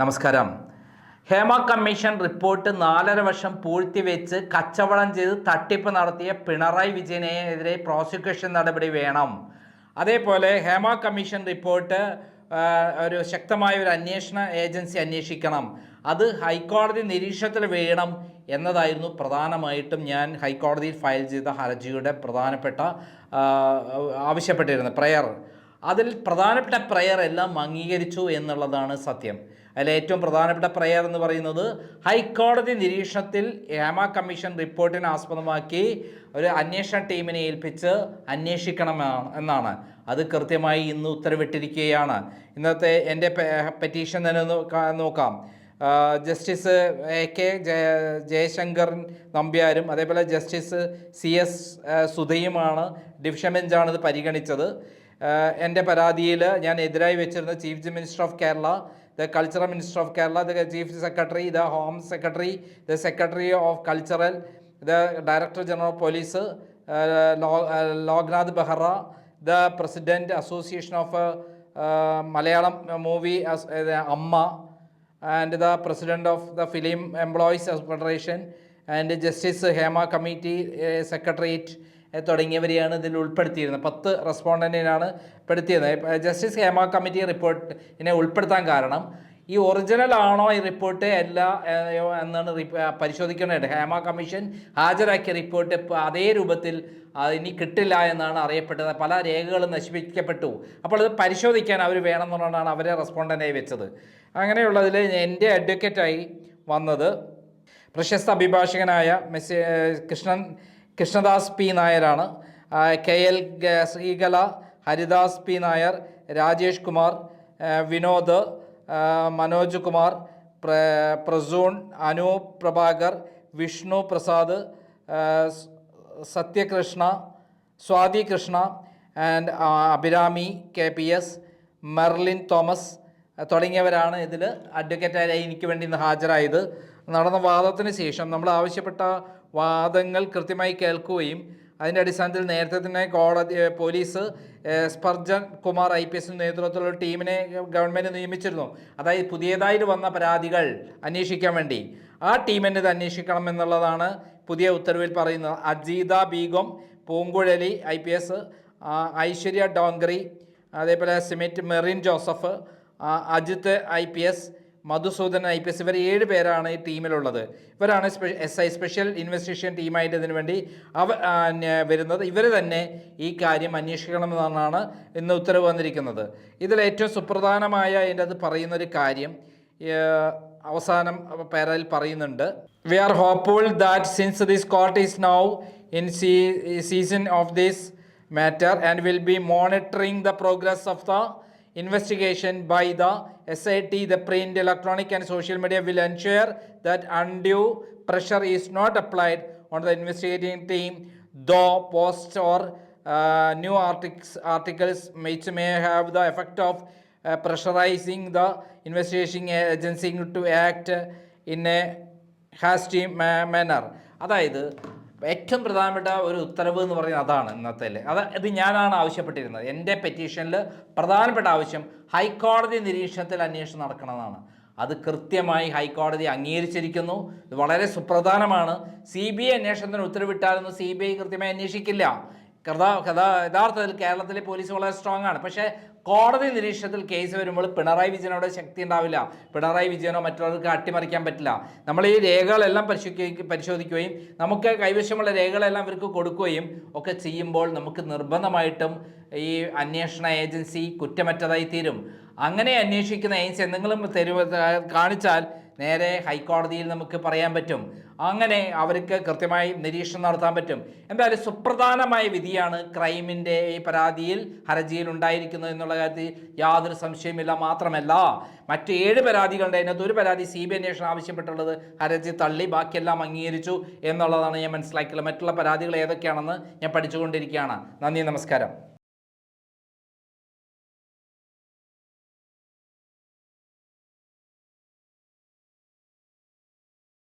നമസ്കാരം. Hema commission report നാലര വർഷം പൂഴ്ത്തിവെച്ച് കച്ചവടം ചെയ്ത് തട്ടിപ്പ് നടത്തിയ പിണറായി വിജയനെതിരെ പ്രോസിക്യൂഷൻ നടപടി വേണം. അതേപോലെ ഹേമ കമ്മീഷൻ റിപ്പോർട്ട് ഒരു ശക്തമായ ഒരു അന്വേഷണ ഏജൻസി അന്വേഷിക്കണം. അത് ഹൈക്കോടതി നിരീക്ഷണത്തിൽ വേണം എന്നതായിരുന്നു പ്രധാനമായിട്ടും ഞാൻ ഹൈക്കോടതിയിൽ ഫയൽ ചെയ്ത ഹർജിയുടെ പ്രധാനപ്പെട്ട ആവശ്യപ്പെട്ടിരുന്നത്. പ്രയർ അതിൽ പ്രധാനപ്പെട്ട പ്രയർ എല്ലാം അംഗീകരിച്ചു എന്നുള്ളതാണ് സത്യം. അതിൽ ഏറ്റവും പ്രധാനപ്പെട്ട പ്രയർ എന്ന് പറയുന്നത് ഹൈക്കോടതി നിരീക്ഷണത്തിൽ ഹേമ കമ്മീഷൻ റിപ്പോർട്ടിനെ ആസ്പദമാക്കി ഒരു അന്വേഷണ ടീമിനെ ഏൽപ്പിച്ച് അന്വേഷിക്കണം എന്നാണ്. അത് കൃത്യമായി ഇന്ന് ഉത്തരവിട്ടിരിക്കുകയാണ്. ഇന്നത്തെ എന്റെ പെറ്റീഷൻ തന്നെ നോക്കാം. Justice A K Jaya- Jayashankar നമ്പ്യാരും അതേപോലെ ജസ്റ്റിസ് സി എസ് സുധയുമാണ് ഡിവിഷൻ ബെഞ്ചാണ് ഇത് പരിഗണിച്ചത്. എന്റെ പരാതിയിൽ ഞാൻ എതിരായി വെച്ചിരുന്ന chief minister of Kerala the cultural minister of Kerala the chief secretary the home secretary the secretary of cultural the director general of police Loknath Behra the president association of Malayalam movie Amma and the president of the film employees federation and justice Hema committee secretariat തുടങ്ങിയവരെയാണ് ഇതിൽ ഉൾപ്പെടുത്തിയിരുന്നത്. പത്ത് റെസ്പോണ്ടന്റിനാണ് പെടുത്തിയത് justice Hema committee റിപ്പോർട്ടിനെ ഉൾപ്പെടുത്താൻ കാരണം ഈ original ആണോ ഈ റിപ്പോർട്ട് അല്ല എന്നാണ് പരിശോധിക്കേണ്ടത് ഹേമ കമ്മീഷൻ ഹാജരാക്കിയ റിപ്പോർട്ട് അതേ രൂപത്തിൽ ഇനി കിട്ടില്ല എന്നാണ് അറിയപ്പെട്ടത്. പല രേഖകളും നശിപ്പിക്കപ്പെട്ടു. അപ്പോൾ അത് പരിശോധിക്കാൻ അവർ വേണമെന്നുള്ളതാണ് അവരെ റെസ്പോണ്ടന്റായി വെച്ചത്. അങ്ങനെയുള്ളതിൽ എന്റെ അഡ്വക്കേറ്റായി വന്നത് പ്രശസ്ത അഭിഭാഷകനായ മെസ്സി കൃഷ്ണൻ കൃഷ്ണദാസ് പി. നായരാണ്. K. L. Sreekala Haridas P. Nair Rajesh Kumar Vinod Manoj Kumar പ്ര Prasoon Anu Prabhakar Vishnu Prasad Sathyakrishna Swathi Krishna and Abhirami K. P. S Merlin Thomas തുടങ്ങിയവരാണ് ഇതിൽ അഡ്വക്കേറ്റായി എനിക്ക് വേണ്ടി ഇന്ന് ഹാജരായത്. നടന്ന വാദത്തിന് ശേഷം നമ്മൾ ആവശ്യപ്പെട്ട വാദങ്ങൾ കൃത്യമായി കേൾക്കുകയും അതിന്റെ അടിസ്ഥാനത്തിൽ നേരത്തെ തന്നെ കോടതി police Spurgeon Kumar I P എസിന്റെ നേതൃത്വത്തിലുള്ള ടീമിനെ ഗവൺമെന്റ് നിയമിച്ചിരുന്നു. അതായത് പുതിയതായിട്ട് വന്ന പരാതികൾ അന്വേഷിക്കാൻ വേണ്ടി. ആ ടീമിനെ ഇത് അന്വേഷിക്കണം എന്നുള്ളതാണ് പുതിയ ഉത്തരവിൽ പറയുന്നത്. Ajeetha Begum Poonguzhali I P S Aishwarya Dongre അതേപോലെ സിമിറ്റ് Merin Joseph Ajith Ajith I P S Madhusudan I P S ഇവർ ഏഴ് പേരാണ് ഈ ടീമിലുള്ളത്. ഇവരാണ് എസ് ഐ സ്പെഷ്യൽ ഇൻവെസ്റ്റിഗേഷൻ ടീമായിട്ട് ഇതിനു വേണ്ടി അവ വരുന്നത്. ഇവർ തന്നെ ഈ കാര്യം അന്വേഷിക്കണമെന്നാണ് ഇന്ന് ഉത്തരവ് വന്നിരിക്കുന്നത്. ഇതിൽ ഏറ്റവും സുപ്രധാനമായ അതിന്റെ അത് പറയുന്നൊരു കാര്യം അവസാനം പേരയിൽ പറയുന്നുണ്ട്. We are hopeful that since this court is now in seisin of this matter and will be monitoring the progress of the investigation by the SIT, the print, electronic and social media will ensure that undue pressure is not applied on the investigating team, though posts or uh, new articles, articles which may have the effect of uh, pressurizing the investigating agency to act in a hasty manner അതായത് ഏറ്റവും പ്രധാനപ്പെട്ട ഒരു ഉത്തരവ് എന്ന് പറയുന്നത് അതാണ് ഇന്നത്തെ അത് ഇത് ഞാനാണ് ആവശ്യപ്പെട്ടിരുന്നത്. എന്റെ പെറ്റീഷനിൽ പ്രധാനപ്പെട്ട ആവശ്യം ഹൈക്കോടതി നിരീക്ഷണത്തിൽ അന്വേഷണം നടക്കണമെന്നാണ്. അത് കൃത്യമായി ഹൈക്കോടതി അംഗീകരിച്ചിരിക്കുന്നു. ഇത് വളരെ സുപ്രധാനമാണ്. സി ബി ഐ അന്വേഷണത്തിന് ഉത്തരവിട്ടാലൊന്നും സി ബി ഐ കൃത്യമായി അന്വേഷിക്കില്ല. കഥാ കഥാ യഥാർത്ഥത്തിൽ കേരളത്തിലെ പോലീസ് വളരെ സ്ട്രോങ് ആണ്. പക്ഷേ കോടതി നിരീക്ഷണത്തിൽ കേസ് വരുമ്പോൾ പിണറായി വിജയനോട് ശക്തി ഉണ്ടാവില്ല. പിണറായി വിജയനോ മറ്റുള്ളവർക്ക് അട്ടിമറിക്കാൻ പറ്റില്ല. നമ്മൾ ഈ രേഖകളെല്ലാം പരിശോധിക്കുക പരിശോധിക്കുകയും നമുക്ക് കൈവശമുള്ള രേഖകളെല്ലാം ഇവർക്ക് കൊടുക്കുകയും ഒക്കെ ചെയ്യുമ്പോൾ നമുക്ക് നിർബന്ധമായിട്ടും ഈ അന്വേഷണ ഏജൻസി കുറ്റമറ്റതായി തീരും. അങ്ങനെ അന്വേഷിക്കുന്ന ഏജൻസി എന്തെങ്കിലും തെരുവ് കാണിച്ചാൽ നേരെ ഹൈക്കോടതിയിൽ നമുക്ക് പറയാൻ പറ്റും. അങ്ങനെ അവർക്ക് കൃത്യമായി നിരീക്ഷണം നടത്താൻ പറ്റും. എന്തായാലും സുപ്രധാനമായ വിധിയാണ് ക്രൈമിന്റെ ഈ പരാതിയിൽ ഹർജിയിൽ ഉണ്ടായിരിക്കുന്നത് എന്നുള്ള കാര്യത്തിൽ യാതൊരു സംശയമില്ല മാത്രമല്ല മറ്റ് ഏഴ് പരാതികളുടെ അതിനകത്ത് ഒരു പരാതി സി ബി അന്വേഷണം ആവശ്യപ്പെട്ടുള്ളത് ഹർജി തള്ളി ബാക്കിയെല്ലാം അംഗീകരിച്ചു എന്നുള്ളതാണ് ഞാൻ മനസ്സിലാക്കിയുള്ളത് മറ്റുള്ള പരാതികൾ ഏതൊക്കെയാണെന്ന് ഞാൻ പഠിച്ചുകൊണ്ടിരിക്കുകയാണ്. നന്ദി നമസ്കാരം.